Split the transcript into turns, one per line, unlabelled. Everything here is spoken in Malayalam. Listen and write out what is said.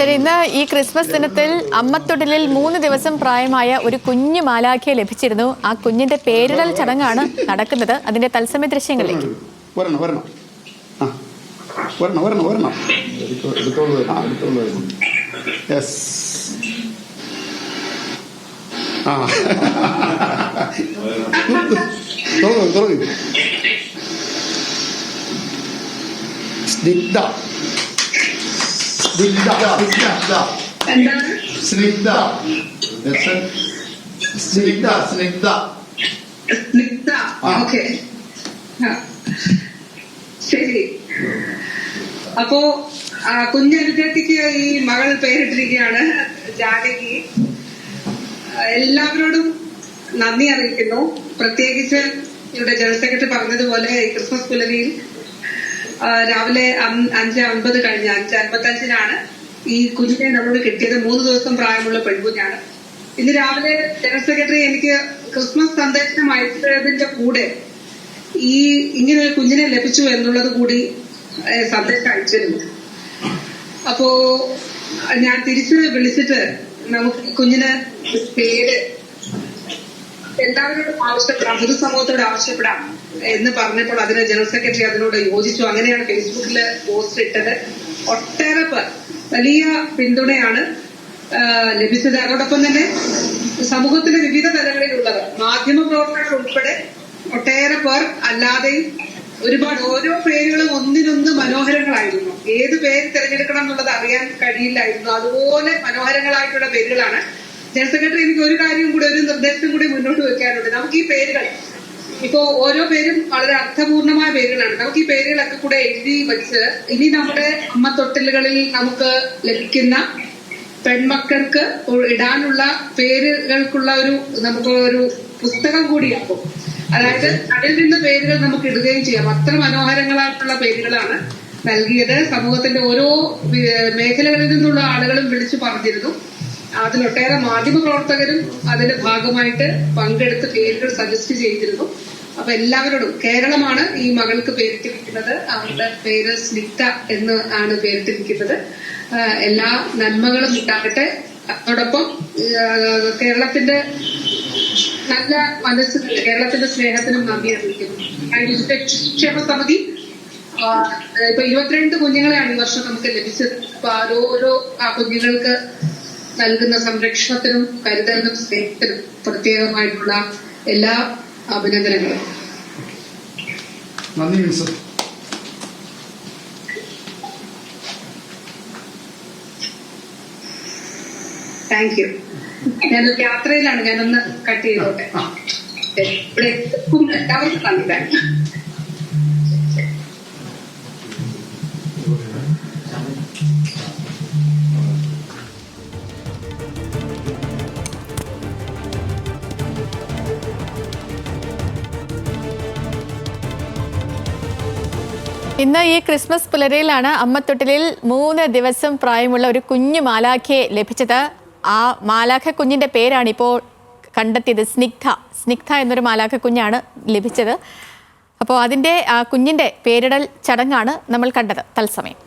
ശരി ഇന്ന് ഈ ക്രിസ്മസ് ദിനത്തിൽ അമ്മത്തൊടിലിൽ മൂന്ന് ദിവസം പ്രായമായ ഒരു കുഞ്ഞു മാലാഖയെ ലഭിച്ചിരുന്നു. ആ കുഞ്ഞിന്റെ പേരിടൽ ചടങ്ങാണ് നടക്കുന്നത്. അതിന്റെ തത്സമയ ദൃശ്യങ്ങളിലേക്ക്.
വരണം വരണം. ആ വരണം വരണം വരണം. യെസ് ആ. സ്നിഗ്ധ.
എന്താണ്?
സ്നിഗ്ധ. സ്നിഗ്ധ സ്നിഗ്ധ.
സ്നിഗ്ധ. ഓക്കെ. ശരി. അപ്പോ കുഞ്ഞനുജത്തിക്ക് ഈ മകൾ പേരിട്ടിരിക്കുകയാണ് ജാനകി. എല്ലാവരോടും നന്ദി അറിയിക്കുന്നു. പ്രത്യേകിച്ച് ഇവിടെ ജനറൽ സെക്രട്ടറി പറഞ്ഞതുപോലെ ക്രിസ്മസ് പുലരിയിൽ രാവിലെ അഞ്ച് അമ്പത് കഴിഞ്ഞ് അഞ്ച് അമ്പത്തഞ്ചിനാണ് ഈ കുഞ്ഞിനെ നമ്മൾ കിട്ടിയത്. മൂന്ന് ദിവസം പ്രായമുള്ള പെൺകുഞ്ഞാണ്. ഇന്ന് രാവിലെ ജനറൽ സെക്രട്ടറി എനിക്ക് ക്രിസ്മസ് സന്ദേശം അയച്ചതിന്റെ കൂടെ ഈ ഇങ്ങനെ ഒരു കുഞ്ഞിനെ ലഭിച്ചു എന്നുള്ളത് കൂടി സന്ദേശം അയച്ചിരുന്നു. അപ്പോ ഞാൻ തിരിച്ച് വിളിച്ചിട്ട് നമുക്ക് കുഞ്ഞിന് പേര് എല്ലാവരോടും ആവശ്യപ്പെടാം പൊതുസമൂഹത്തോട് ആവശ്യപ്പെടാം. എന്ന് പറഞ്ഞപ്പോൾ അതിന് ജനറൽ സെക്രട്ടറി അതിനോട് യോജിച്ചു. അങ്ങനെയാണ് ഫേസ്ബുക്കിൽ പോസ്റ്റ് ഇട്ടത്. ഒട്ടേറെ പേർ വലിയ പിന്തുണയാണ് ലഭിച്ചത്. അതോടൊപ്പം തന്നെ സമൂഹത്തിന്റെ വിവിധ തലങ്ങളിലുള്ളവർ മാധ്യമ പ്രവർത്തകർ ഉൾപ്പെടെ ഒട്ടേറെ പേർ അല്ലാതെയും ഒരുപാട് ഓരോ പേരുകളും ഒന്നിനൊന്ന് മനോഹരങ്ങളായിരുന്നു. ഏത് പേര് തിരഞ്ഞെടുക്കണം എന്നുള്ളത് അറിയാൻ കഴിയില്ലായിരുന്നു. അതുപോലെ മനോഹരങ്ങളായിട്ടുള്ള പേരുകളാണ്. ജനറൽ സെക്രട്ടറി എനിക്ക് ഒരു കാര്യം കൂടി ഒരു നിർദ്ദേശം കൂടി മുന്നോട്ട് വെക്കാനുണ്ട്. നമുക്ക് ഈ പേരുകൾ ഇപ്പോ ഓരോ പേരും വളരെ അർത്ഥപൂർണമായ പേരുകളാണ്. നമുക്ക് ഈ പേരുകളൊക്കെ കൂടെ എഴുതി വെച്ച് ഇനി നമ്മുടെ അമ്മ തൊട്ടിലുകളിൽ നമുക്ക് ലഭിക്കുന്ന പെൺമക്കൾക്ക് ഇടാനുള്ള പേരുകൾക്കുള്ള ഒരു നമുക്ക് ഒരു പുസ്തകം കൂടിയാകും. അതായത് അതിൽ നിന്ന് പേരുകൾ നമുക്ക് ഇടുകയും ചെയ്യാം. അത്ര മനോഹരങ്ങളായിട്ടുള്ള പേരുകളാണ് നൽകിയത്. സമൂഹത്തിന്റെ ഓരോ മേഖലകളിൽ നിന്നുള്ള ആളുകളും വിളിച്ചു പറഞ്ഞിരുന്നു. അതിലൊട്ടേറെ മാധ്യമ പ്രവർത്തകരും അതിന്റെ ഭാഗമായിട്ട് പങ്കെടുത്ത് പേരുകൾ സജസ്റ്റ് ചെയ്തിരുന്നു. അപ്പൊ എല്ലാവരോടും കേരളമാണ് ഈ മകൾക്ക് പേരിട്ടിരിക്കുന്നത്. അവരുടെ പേര് സ്നിഗ്ധ എന്ന് ആണ് പേരിട്ടിരിക്കുന്നത്. എല്ലാ നന്മകളും ഉണ്ടാകട്ടെ. അതോടൊപ്പം കേരളത്തിന്റെ നല്ല മനസ്സ് കേരളത്തിന്റെ സ്നേഹത്തിനും നന്ദി അറിയിക്കുന്നു. ക്ഷേമ സമിതി ഇപ്പൊ ഇരുപത്തിരണ്ട് കുഞ്ഞുങ്ങളെയാണ് ഈ വർഷം നമുക്ക് ലഭിച്ചത്. അപ്പൊ ഓരോ ആ കുഞ്ഞുങ്ങൾക്ക് നൽകുന്ന സംരക്ഷണത്തിനും കരുതലിനും സ്നേഹത്തിനും പ്രത്യേകമായിട്ടുള്ള എല്ലാ അഭിനന്ദനങ്ങളും.
നന്ദി
താങ്ക് യു ഞാൻ യാത്രയിലാണ്. ഞാനൊന്ന് കട്ട് ചെയ്തോട്ടെ. ഇവിടെ എത്തും. എല്ലാവർക്കും നന്ദി. താങ്ക്
ഇന്ന് ഈ ക്രിസ്മസ് പുലരയിലാണ് അമ്മത്തൊട്ടിലിൽ മൂന്ന് ദിവസം പ്രായമുള്ള ഒരു കുഞ്ഞു മാലാഖയെ ലഭിച്ചത്. ആ മാലാഖ കുഞ്ഞിന്റെ പേരാണ് ഇപ്പോൾ കണ്ടെത്തിയത് സ്നിഗ്ധ. സ്നിഗ്ധ എന്നൊരു മാലാഖ കുഞ്ഞാണ് ലഭിച്ചത്. അപ്പോൾ അതിന്റെ ആ കുഞ്ഞിന്റെ പേരിടൽ ചടങ്ങാണ് നമ്മൾ കണ്ടത്. തത്സമയം.